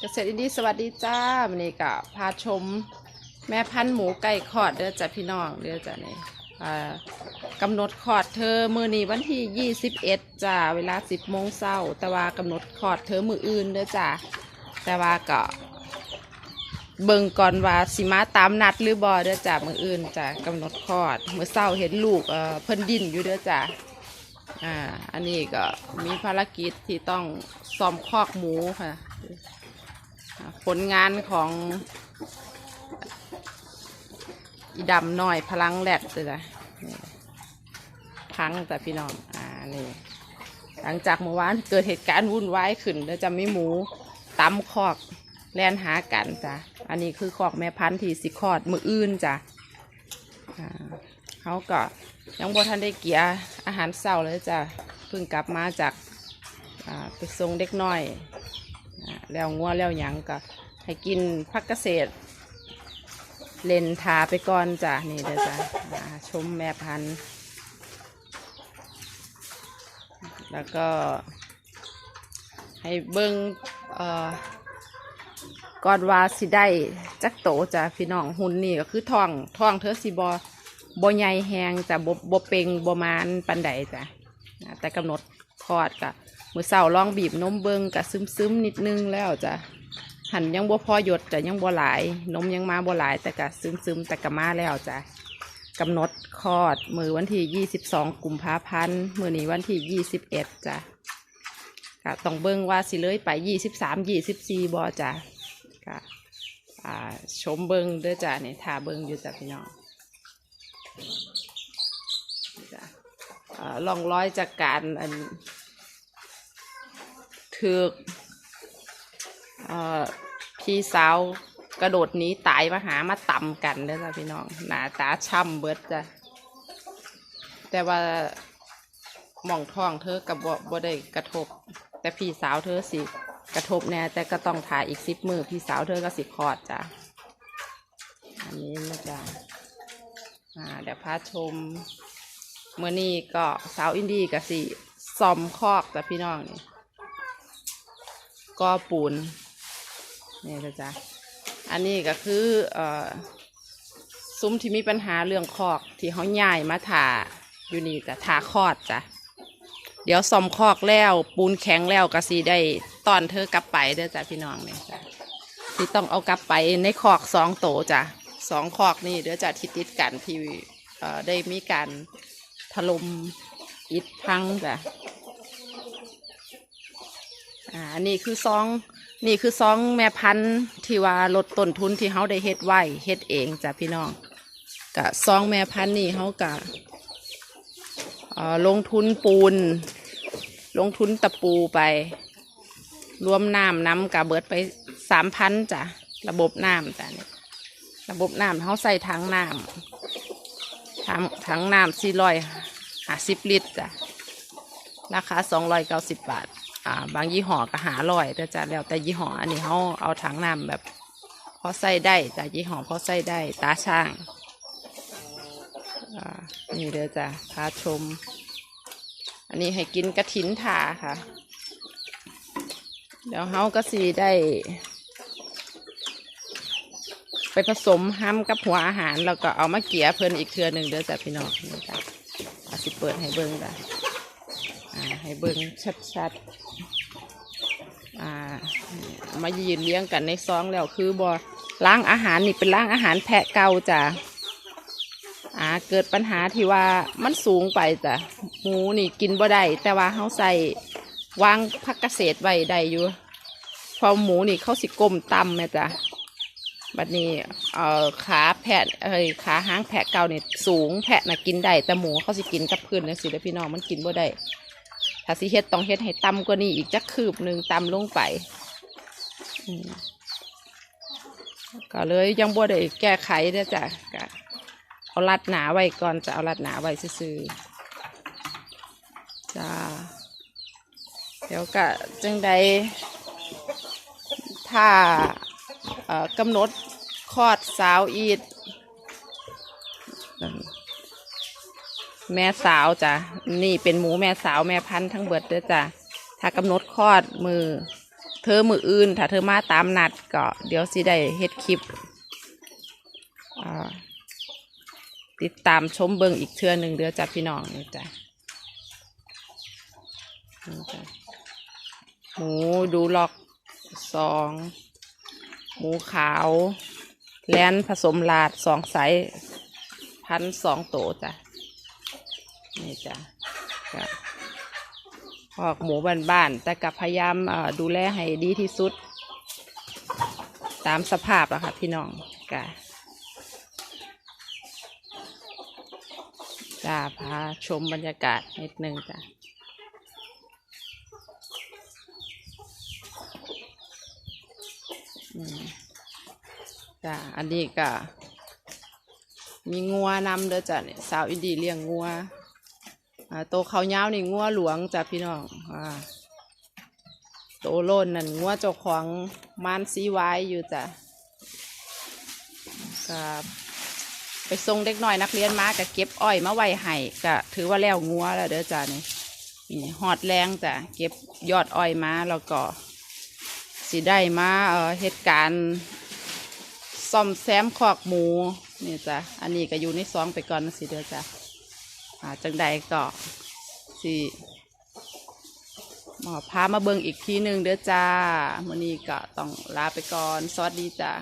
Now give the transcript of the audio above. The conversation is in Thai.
เกษตรอินดี้สวัสดีจ้าวันนี้ก็พาชมแม่พันธุ์หมูไก่คอดเด้อจ้ะพี่น้องเด้อจ้ะนี่กำหนดคอดเธอมือนี้วันที่ 21จ้าเวลา 10โมงเช้าแต่ว่ากำหนดคอดเธอมืออื่นเด้อจ้าแต่ว่าก็เบิ่งก่อนว่าสิมาตามนัดหรือบอเด้อจ้ามืออื่นจ้ากำหนดคอดมือเช้าเห็นลูกเอ่อเพิ่นดิ้นอยู่เด้อจ้าอ่าอันนี้ก็มีภารกิจที่ต้องซ่อมคอกหมูค่ะ ผลงานของอีดำหน่อยพลังแรดเลยนะพังแต่พี่น้องอ่านี่หลังจากเมื่อวานเกิดเหตุการณ์วุ่นวายขึ้น แล้วจะมีหมูตำคอกแล่นหากันจ้ะอันนี้คือคอกแม่พันธุ์ที่สิคอดมืออื่นจ้ะเขาก็ยังบ่ทันได้เกียอาหารเช้าเลยจ้ะเพิ่งกลับมาจากไปส่งเด็กน้อย แล้วงัวแล้วหยังก็ให้กินพักเกษตร เลนทาไปก่อนจ้ะนี่เด้อจ้ะอ่าชมแม่พันธุ์ แล้วก็ ให้เบิ้งเอ่อก่อนว่าสิได้จักโตจ้ะพี่น้องหุ่นนี่ก็คือท้องท้องเธอสิบอบ่ใหญ่แหงจ้ะบบเปงบมานปันใดจ้ะอ่าแต่กำหนดคลอดกะ มือเช้าลองบีบนมเบิงกะซึมๆนิดนึงแล้วจ้ะหันยังบ่พอหยดจะยังบ่หลาย นมยังมาบ่หลาย แต่กะซึมๆแต่กะมาแล้วจ้ะกำหนดคลอดมือวันที่ 22กุมภาพันธ์มือนี้วันที่ 21จ้ะกะต้องเบิ่งว่าสิเลยไป 23 24บ่จ้ะกะอ่าชมเบิ่งเด้อจ้ะนี่ทาเบิ่งอยู่จ้ะพี่น้องจ้ะอ่อล่องร้อยจากการอัน ถือกเอ่อพี่สาวกระโดดหนีตายมาหามาต่ำกันเด้อจ้ะพี่น้อง หนาตาช่ำเบิดจ้ะ แต่ว่าหม่องท้องเธอกับบ่บ่ได้กระทบ แต่พี่สาวเธอสิกระทบแน่แต่ก็ต้องถ่ายอีกสิบมือพี่สาวเธอก็สิคลอดจ้ะ อันนี้นะจ๊ะอ่าเดี๋ยวพาชมเมื่อนี้ก็สาวอินดี้กับสิซอมคอกจ้ะพี่น้องนี่ ก็ปูนนี่นะจ๊ะอันนี้ก็คือเอ่อซุ้มที่มีปัญหาเรื่องคอกที่เขาย้ายมาถาอยู่นี่จ้ะถาคอดจ้ะเดี๋ยวซอมคอกแล้วปูนแข็งแล้วก็สิได้ตอนเธอกลับไปเด้อจ้ะพี่น้องเนี่ยจ้ะที่ต้องเอากลับไปในคอกสองโตจ้ะสองคอกนี่เดี๋ยวจะทิดติดกันที่ได้มีการถล่มอิฐพังจ้ะ อ่าอันนี้คือซองนี่คือซองแม่พันธุ์ที่ว่าลดต้นทุนที่เขาได้เฮ็ดไว้เฮ็ดเองจ้ะพี่น้องกะซองแม่พันธุ์นี่เขากะเอ่อลงทุนปูน ลงทุนตะปูไป รวมน้ำน้ำกะเบิดไปสามพันจ้ะระบบน้ำจ้ะนี่ระบบน้ำเขาใส่ถังน้ำถังถังน้ำสี่ร้อยห้าสิบลิตรจ้ะราคาสองร้อยเก้าสิบบาท อ่าบางยี่ห้อก็หาร้อยแต่จ้ะแล้วแต่ยี่ห้ออันนี้เขาเอาถังน้ำแบบพอใส่ได้จ้ะยี่ห้อพอใส่ได้ตาช่างอ่านี่เด้อจ้ะพาชม อันนี้ให้กินกระถินทาค่ะ เดี๋ยวเขาก็สีได้ ไปผสมห้ำกับหัวอาหารแล้วก็เอามาเกี่ยเพิ่นอีกเทือหนึ่งเด้อจ้ะพี่น้องนี่จ้ะอาสิเปิดให้เบิ้งจ้ะอ่า ให้เบิ้งชัดๆอ่ามายืนเลี้ยงกันในซองแล้วคือบ่ล้างอาหารนี่เป็นล้างอาหารแพะเก่าจ้ะอ่าเกิดปัญหาที่ว่ามันสูงไปจ้ะหมูนี่กินบ่ได้แต่ว่าเขาใส่วางพักเกษตรไว้ได้อยู่พอหมูนี่เขาสิกลมต่ำแม่จ้ะบัดนี้เอ่อขาแพะเอ้ยขาหางแพะเก่าเนี่ยสูงแพะน่ะกินได้แต่หมูเขาสิกินกับพื้นเลยสิเด้อพี่น้องมันกินบ่ได้ ถ้าสิเฮ็ดต้องเฮ็ดให้ต่ำกว่านี้อีกจักคืบหนึ่งต่ำลงไปก็เลยยังบ่ได้แก้ไขเด้จ้ะก็เอารัดหนาไว้ก่อนจะเอารัดหนาไว้ซื่อจ้าเดี๋ยวก็จังใดถ้ากำหนดคลอดสาวอีดนั่น แม่สาวจ้ะนี่เป็นหมูแม่สาวแม่พันธุ์ทั้งเบิดเด้อจ้ะถ้ากำหนดคลอดมือ เธอมืออื่น ถ้าเธอมาตามนัดก็เดี๋ยวสิได้เฮ็ดคลิปอ่าติดตามชมเบิงอีกเทื่อหนึ่งเด้อจ้ะพี่น้องนี่จ้ะหมูดูล็อกสองหมูขาว แลนผสมลาดสองไซส์พันสองโตจ้ะ นี่จ้ะก็ออกหมูบ้านๆแต่กับพยายามดูแลให้ดีที่สุด ตามสภาพอะค่ะพี่น้องกะจ้าพาชมบรรยากาศนิดนึงจ้ะจ้ะอันนี้ก็มีงัวนำเด้อจ้ะเนี่ยสาวอินดีเลี้ยงงัว โตเขาเยานี่งัวหลวงจ้ะพี่น้องอ่าโตโลนนั่นงัวเจ้าของมานซีไว้อยู่จ้ะกับไปส่งเด็กน้อยนักเรียนมาก็เก็บอ้อยมาไว้ให้ก็ถือว่าแล้วงัวแล้วเด้อจ้ะนี่นี่หอดแรงจ้ะเก็บยอดอ้อยมาแล้วก็สิได้มาเอ่อเหตุการณ์ซ่อมแซมคอกหมูนี่จ้ะอันนี้ก็อยู่ในซองไปก่อนสิเด้อจ้ะ่าจังใดก็สิหมอพามาเบิ่งอีกทีหนึ่งเด้อจ้ามื้อนี้ก็ต้องลาไปก่อน สวัสดีจ้า